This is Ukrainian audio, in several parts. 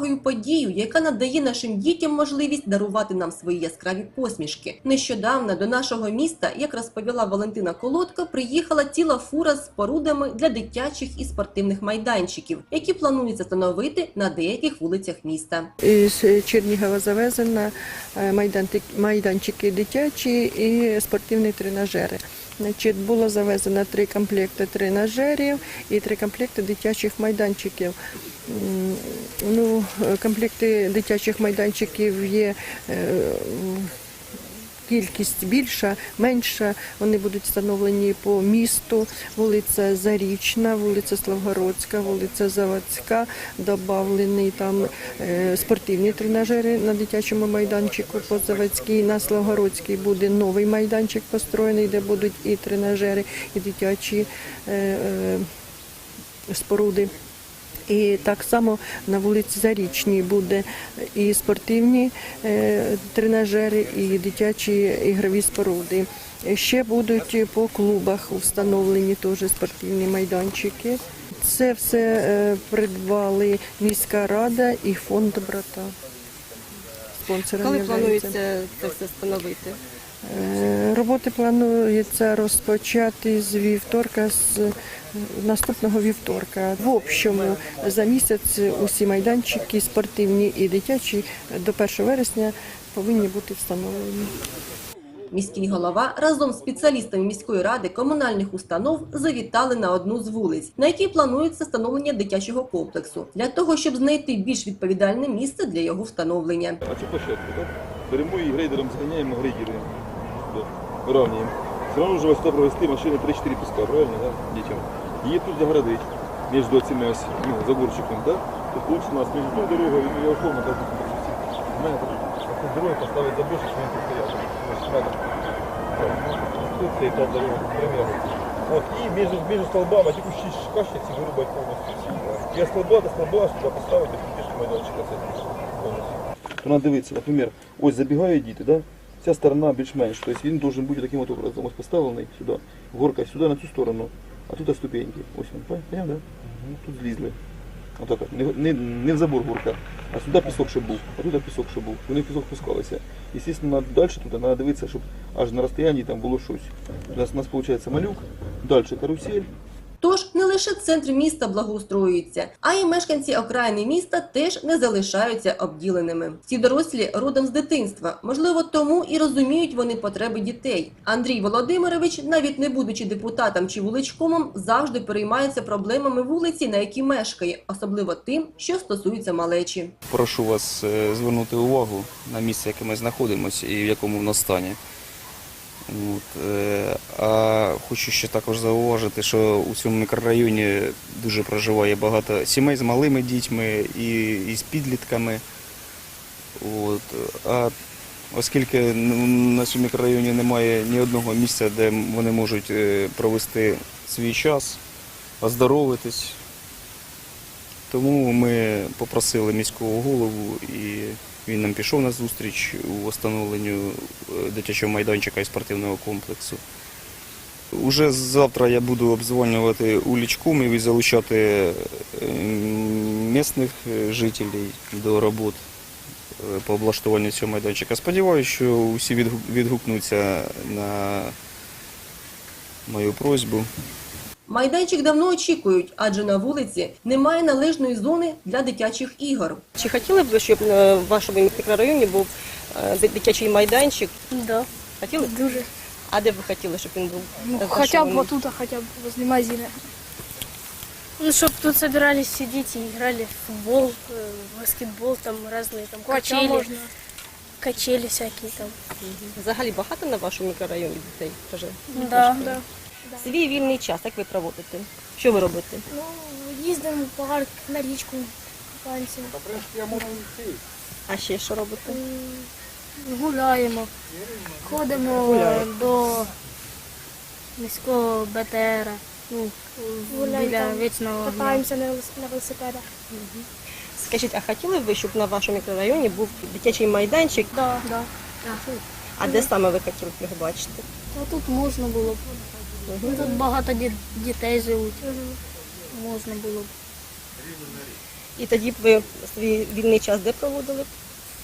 увагою подію, яка надає нашим дітям можливість дарувати нам свої яскраві посмішки. Нещодавно до нашого міста, як розповіла Валентина Колодка, приїхала ціла фура з спорудами для дитячих і спортивних майданчиків, які планується встановити на деяких вулицях міста. З Чернігова завезена е, майданчики дитячі і спортивні тренажери. Значить, було завезено три комплекти тренажерів і три комплекти дитячих майданчиків. Ну, комплекти дитячих майданчиків є е, кількість більша, менша. Вони будуть встановлені по місту. Вулиця Зарічна, вулиця Славгородська, вулиця Заводська. Добавлені там е, спортивні тренажери на дитячому майданчику по Заводській. На Славгородській буде новий майданчик построєний, де будуть і тренажери, і дитячі е, е, споруди. І так само на вулиці Зарічній буде і спортивні е, тренажери, і дитячі ігрові споруди. Ще будуть по клубах встановлені теж спортивні майданчики. Це все е, придбали міська рада і фонд брата. Коли планується це все встановити? Е, Роботи планується розпочати з вівторка, з е, наступного вівторка. В общому за місяць усі майданчики спортивні і дитячі до 1 вересня повинні бути встановлені. Міський голова разом з спеціалістами міської ради комунальних установ завітали на одну з вулиць, на якій планується встановлення дитячого комплексу, для того, щоб знайти більш відповідальне місце для його встановлення. А цю площадку, так? Беремо і грейдером зганяємо, грейдируємо. Сюди. Вирівнюємо. Все одно ж ось сюди провести машини 3-4 піска, правильно, так? Дітям. Її тут загородить між цими ось, ну, заборчиком, так? Тут лучше у нас між ну, дорогою і верховно, так, метр. А тут дорогу поставити заборчик, щоб він тут стояв. Ось метр. Так. Тут стоїть та дорога, примерно. От, і між, між столбами, ті кущі кащиці вирубати повністю всі. Я столба до столба, щоб поставити фактично майданчика. Це повністю. Вона дивиться, наприклад, ось забігають діти, да? Ця сторона більш-менш, тобто він должен бути таким от образом, ось поставлений сюди, горка сюди на цю сторону, а тут ступеньки. Ось він, поняв, поняв, да? Тут злізли. Отак, от. не, не, не в забор горка, а сюди пісок ще був, а туди пісок ще був. Вони в пісок пускалися. І, звісно, далі туди треба дивитися, щоб аж на розстоянні там було щось. У нас, у нас виходить малюк, далі карусель, Тож не лише центр міста благоустроюється, а й мешканці окраїни міста теж не залишаються обділеними. Ці дорослі родом з дитинства. Можливо, тому і розуміють вони потреби дітей. Андрій Володимирович, навіть не будучи депутатом чи вуличкомом, завжди переймається проблемами вулиці, на якій мешкає, особливо тим, що стосується малечі. Прошу вас е, звернути увагу на місце, яке ми знаходимося і в якому воно стані. От, е, а хочу ще також зауважити, що у цьому мікрорайоні дуже проживає багато сімей з малими дітьми і, і з підлітками. От, а оскільки на цьому мікрорайоні немає ні одного місця, де вони можуть е, провести свій час, оздоровитись, тому ми попросили міського голову і він нам пішов на зустріч у встановленню е, дитячого майданчика і спортивного комплексу. Уже завтра я буду обзвонювати улічкомів і залучати е, місцевих е, жителів до робот е, по облаштуванню цього майданчика. Сподіваюся, що усі відгукнуться на мою просьбу. Майданчик давно очікують, адже на вулиці немає належної зони для дитячих ігор. Чи хотіли б ви, щоб е, в вашому мікрорайоні був е, ди- дитячий майданчик? Да, Хотіли? б? дуже. А де б ви хотіли, щоб він був? Ну, Е, хотя бы розташований? вот тут, а хотя бы возле магазина. Ну, чтобы тут собирались сидеть и играли в футбол, э, баскетбол, там разные там качели, можно. качели всякие там. Взагалі багато на вашому мікрорайоні дітей вже? Да, да. Свій вільний час, як ви проводите? Що ви робите? Ну, їздимо в парк на річку, купаємося, А ще що робите? Гуляємо, ходимо Гуляєте. до міського БТР, ну, біля вічного. огня. Катаємося на велос- на велосипедах. Скажіть, а хотіли б ви, щоб на вашому мікрорайоні був дитячий майданчик? Да, да. А де саме ви хотіли б його бачити? Ну, тут можна було б. Тут багато ді- дітей живуть. Можна було б. І тоді б ви свій вільний час де проводили?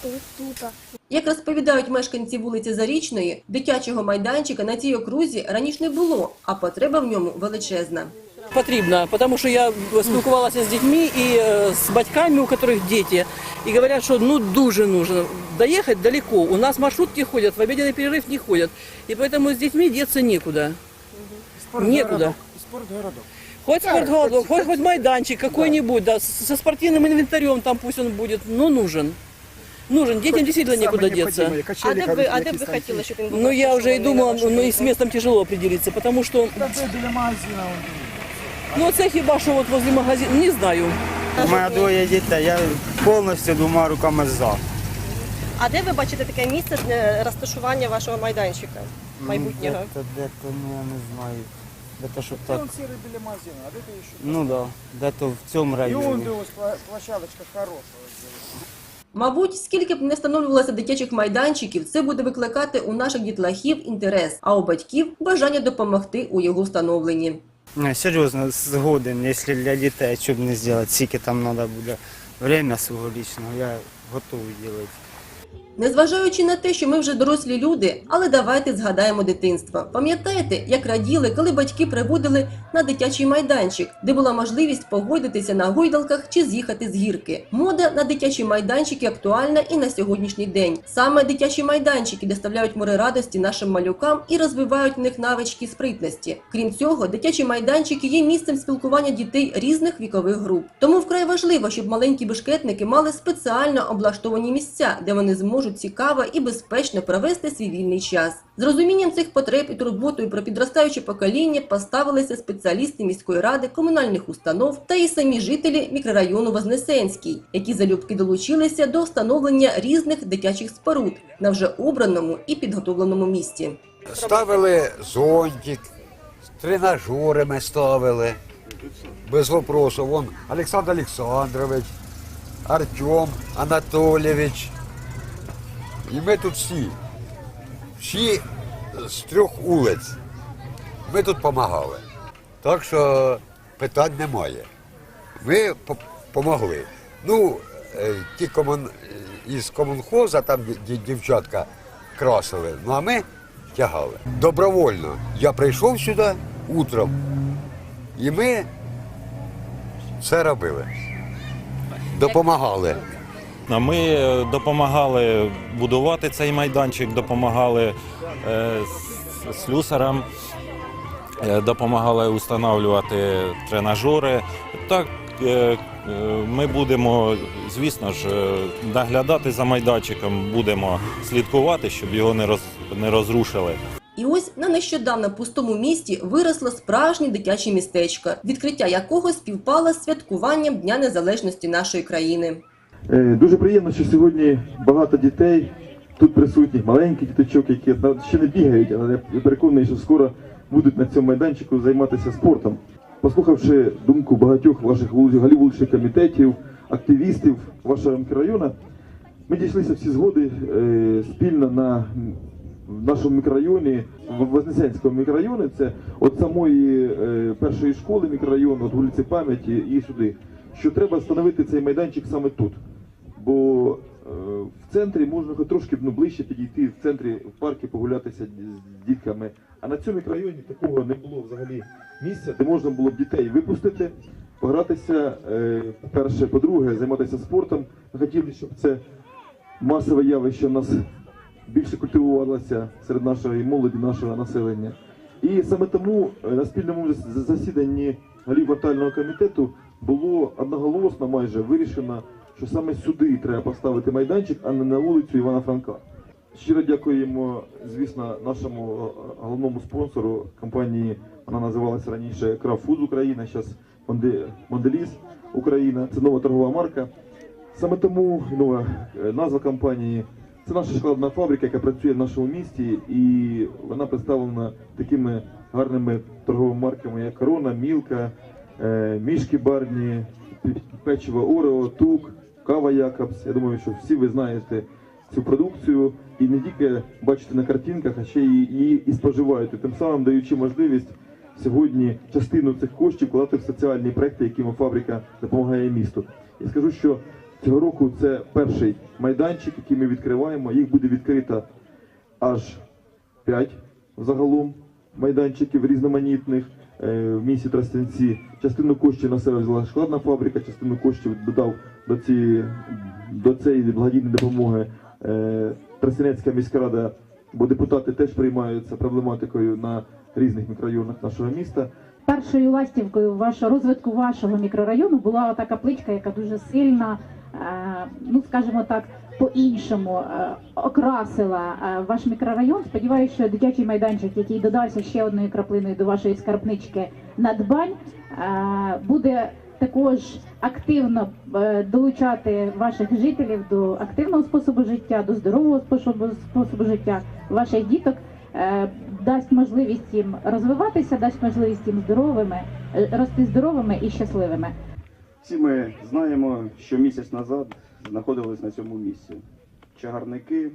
Тут, тут. Як розповідають мешканці вулиці Зарічної, дитячого майданчика на цій окрузі раніше не було, а потреба в ньому величезна. Потрібно, тому що я спілкувалася з дітьми і е, з батьками, у яких діти, і говорять, що ну дуже нужно доїхати далеко. У нас маршрутки ходять, в обеденный перерыв не ходять. І тому з дітьми деться некуда. Некуда. Хоть спортгородок, хоть, хоть майданчик какой-нибудь, да, с- со спортивным инвентарем там пусть он будет, но нужен. Нужен, детям действительно некуда деться. А де б ви, а де б ви хотіли, щоб він був? Ну я уже и думала, ну и с местом тяжело определиться, потому что... Ну це хіба що от возле магазина, не знаю. У мене двоє дітей, я повністю двома руками за. А де ви бачите таке місце для розташування вашого майданчика майбутнього? Де-то, де-то, ну я не знаю. Де-то, щоб так. Ну так, да, де-то в цьому районі. Мабуть, скільки б не встановлювалося дитячих майданчиків, це буде викликати у наших дітлахів інтерес, а у батьків бажання допомогти у його встановленні. Не, серйозно, згоден, якщо для дітей, що б не зробити, скільки там треба буде время свого лічного, я готовий робити. Незважаючи на те, що ми вже дорослі люди, але давайте згадаємо дитинство. Пам'ятаєте, як раділи, коли батьки приводили на дитячий майданчик, де була можливість погодитися на гойдалках чи з'їхати з гірки. Мода на дитячі майданчики актуальна і на сьогоднішній день. Саме дитячі майданчики доставляють море радості нашим малюкам і розвивають в них навички спритності. Крім цього, дитячі майданчики є місцем спілкування дітей різних вікових груп. Тому вкрай важливо, щоб маленькі бешкетники мали спеціально облаштовані місця, де вони зможуть цікаво і безпечно провести свій вільний час. З розумінням цих потреб і турботою про підростаюче покоління поставилися спеціалісти міської ради, комунальних установ та і самі жителі мікрорайону Вознесенський, які залюбки долучилися до встановлення різних дитячих споруд на вже обраному і підготовленому місці. Ставили зонтик, тренажери ми ставили. Без вопросу. Вон Олександр Олександрович, Артем Анатолійович. І ми тут всі. Всі з трьох вулиць. Ми тут допомагали. Так що питань немає. Ми допомогли. Ну, е, ті комун... із комунхоза, там дівчатка красили, ну а ми тягали. Добровольно. Я прийшов сюди утром, і ми це робили. Допомагали. Ми е, допомагали будувати цей майданчик, допомагали е, слюсарам, е, допомагали встановлювати тренажери. Так, ми будемо, звісно ж, наглядати за майданчиком, будемо слідкувати, щоб його не роз, не розрушили. І ось на нещодавно пустому місті виросло справжнє дитяче містечко, відкриття якого співпало з святкуванням Дня Незалежності нашої країни. Е, Дуже приємно, що сьогодні багато дітей тут присутніх, маленьких діточок, які ще не бігають, але я переконаний, що скоро будуть на цьому майданчику займатися спортом. Послухавши думку багатьох ваших вуличних комітетів, активістів вашого мікрорайону, ми дійшлися всі згоди е, спільно на в нашому мікрорайоні, в Вознесенському мікрорайоні, це от самої е, першої школи мікрорайону, от вулиці пам'яті і сюди, що треба встановити цей майданчик саме тут. Бо е, в центрі можна хоч трошки ну, ближче підійти, в центрі в парку погулятися з дітками. А на цьому мікрорайоні такого не було взагалі місця, де можна було б дітей випустити, погратися, е, по-перше, по-друге, займатися спортом. Ми хотіли, щоб це масове явище у нас більше культивувалося серед нашої молоді, нашого населення. І саме тому е, на спільному засіданні голів квартального комітету було одноголосно майже вирішено, що саме сюди треба поставити майданчик, а не на вулицю Івана Франка. Щиро дякуємо, звісно, нашому е, головному спонсору компанії. Вона називалася раніше Крафуд Україна, зараз Монделіс Україна. Це нова торгова марка. Саме тому нова е, назва компанії. Це наша шоколадна фабрика, яка працює в нашому місті, і вона представлена такими гарними торговими марками, як Корона, Мілка, е, Мішки Барні, печиво Орео, Тук, Кава Якобс. Я думаю, що всі ви знаєте цю продукцію і не тільки бачите на картинках, а ще її і споживаєте, тим самим даючи можливість сьогодні частину цих коштів вкладати в соціальні проекти, якими фабрика допомагає місту. Я скажу, що цього року це перший майданчик, який ми відкриваємо. Їх буде відкрито аж 5 загалом майданчиків різноманітних в місті Тростянці. Частину коштів на себе взяла шоколадна фабрика, частину коштів додав до цієї, до цієї благодійної допомоги е, Тростянецька міська рада, бо депутати теж приймаються проблематикою на різних мікрорайонах нашого міста. Першою ластівкою вашого розвитку вашого мікрорайону була та капличка, яка дуже сильно, е, ну скажімо так, по-іншому е, окрасила е, ваш мікрорайон. Сподіваюся, що дитячий майданчик, який додався ще одною краплиною до вашої скарбнички надбань, е, буде також активно е, долучати ваших жителів до активного способу життя, до здорового способу, способу життя ваших діток е, дасть можливість їм розвиватися, дасть можливість їм здоровими, е, рости здоровими і щасливими. Всі ми знаємо, що місяць назад знаходились на цьому місці. Чагарники,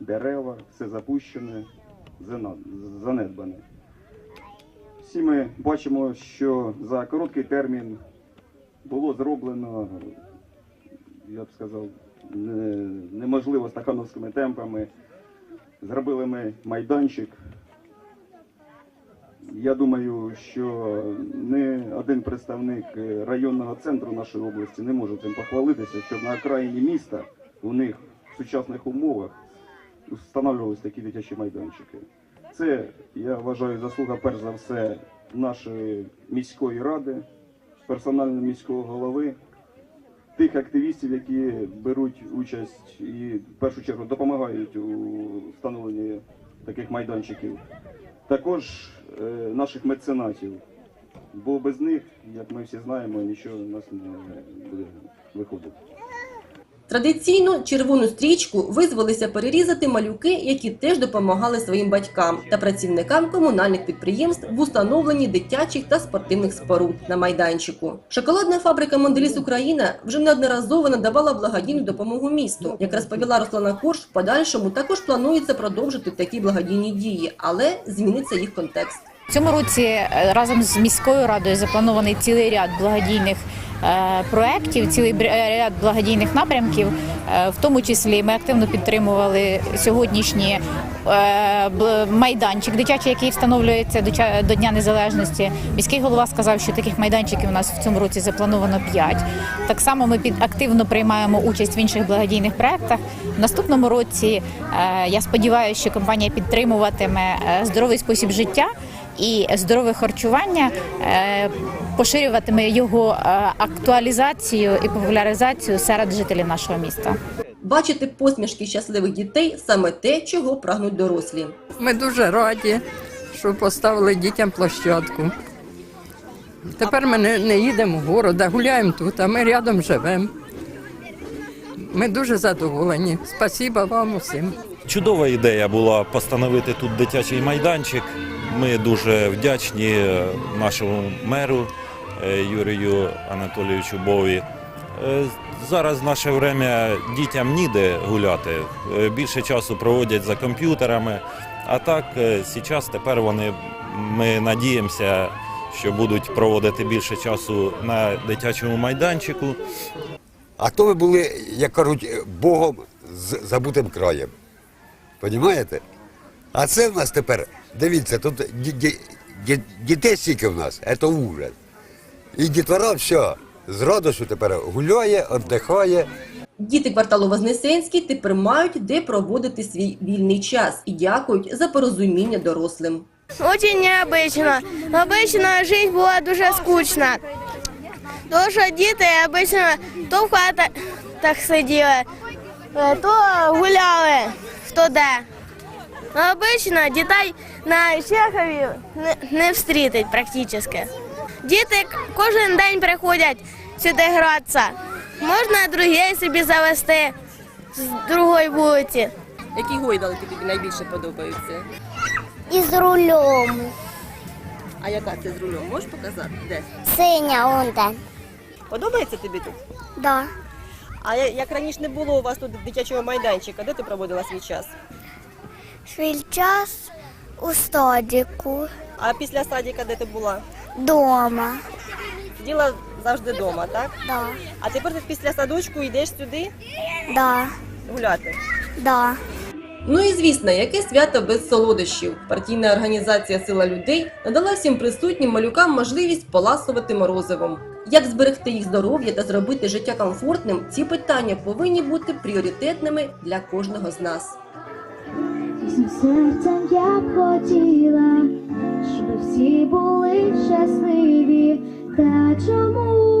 дерева, все запущене, занедбане. Всі ми бачимо, що за короткий термін було зроблено, я б сказав, неможливо стакановськими темпами. Зробили ми майданчик. Я думаю, що не один представник е, районного центру нашої області не може цим похвалитися, що на окраїні міста у них в сучасних умовах встановлювалися такі дитячі майданчики. Це, я вважаю, заслуга перш за все нашої міської ради, персонально міського голови, тих активістів, які беруть участь і в першу чергу допомагають у встановленні таких майданчиків. Також е, наших меценатів, бо без них, як ми всі знаємо, нічого у нас не буде виходити. Традиційно червону стрічку визвалися перерізати малюки, які теж допомагали своїм батькам та працівникам комунальних підприємств в установленні дитячих та спортивних споруд на майданчику. Шоколадна фабрика Монделіс Україна вже неодноразово надавала благодійну допомогу місту. Як розповіла Руслана Корж, в подальшому також планується продовжити такі благодійні дії, але зміниться їх контекст. В цьому році е, разом з міською радою запланований цілий ряд благодійних е, проєктів, цілий е, ряд благодійних напрямків. В тому числі ми активно підтримували сьогоднішні е, майданчик дитячий, який встановлюється до Дня Незалежності. Міський голова сказав, що таких майданчиків у нас в цьому році заплановано 5. Так само ми під активно приймаємо участь в інших благодійних проєктах. В наступному році я сподіваюся, що компанія підтримуватиме здоровий спосіб життя і здорове харчування, е, поширюватиме його е, актуалізацію і популяризацію серед жителів нашого міста. Бачити посмішки щасливих дітей саме те, чого прагнуть дорослі. Ми дуже раді, що поставили дітям площадку. Тепер ми не, не їдемо в город, а гуляємо тут, а ми рядом живемо. Ми дуже задоволені. Спасіба вам усім. Чудова ідея була постановити тут дитячий майданчик. Ми дуже вдячні нашому меру е, Юрію Анатолійовичу Бові. Е, Зараз в наше время дітям ніде гуляти. Е, Більше часу проводять за комп'ютерами. А так, зараз тепер вони, ми надіємося, що будуть проводити більше часу на дитячому майданчику. А то ви були, як кажуть, Богом з- забутим краєм. Понімаєте? А це в нас тепер, дивіться, тут ді- ді- ді- дітей стільки в нас, це ужас. І дітвора все, з радостю тепер гуляє, віддихає. Діти кварталу Вознесенський тепер мають де проводити свій вільний час і дякують за порозуміння дорослим. Очень необычно. Обычно жизнь була дуже скучна. Тому що діти обично то в хатах сиділи, то гуляли хто де. Обично дітей на Чехові не, не встрітить практично. Діти кожен день приходять сюди гратися. Можна друге собі завести з другої вулиці. Які гойдалки тобі найбільше подобаються? Із рулем. А яка це з рулем? Можеш показати? Де? Синя он де. Подобається тобі тут? Да. А як раніше не було у вас тут дитячого майданчика, де ти проводила свій час? Свій час у стадіку. А після садика де ти була? Дома. Сиділа завжди вдома, так? Да. А тепер ти після садочку йдеш сюди Да. гуляти. Да. Ну і звісно, яке свято без солодощів. Партійна організація Сила людей надала всім присутнім малюкам можливість поласувати морозивом. Як зберегти їх здоров'я та зробити життя комфортним, ці питання повинні бути пріоритетними для кожного з нас. Серцем я б хотіла, щоб всі були щасливі. Та чому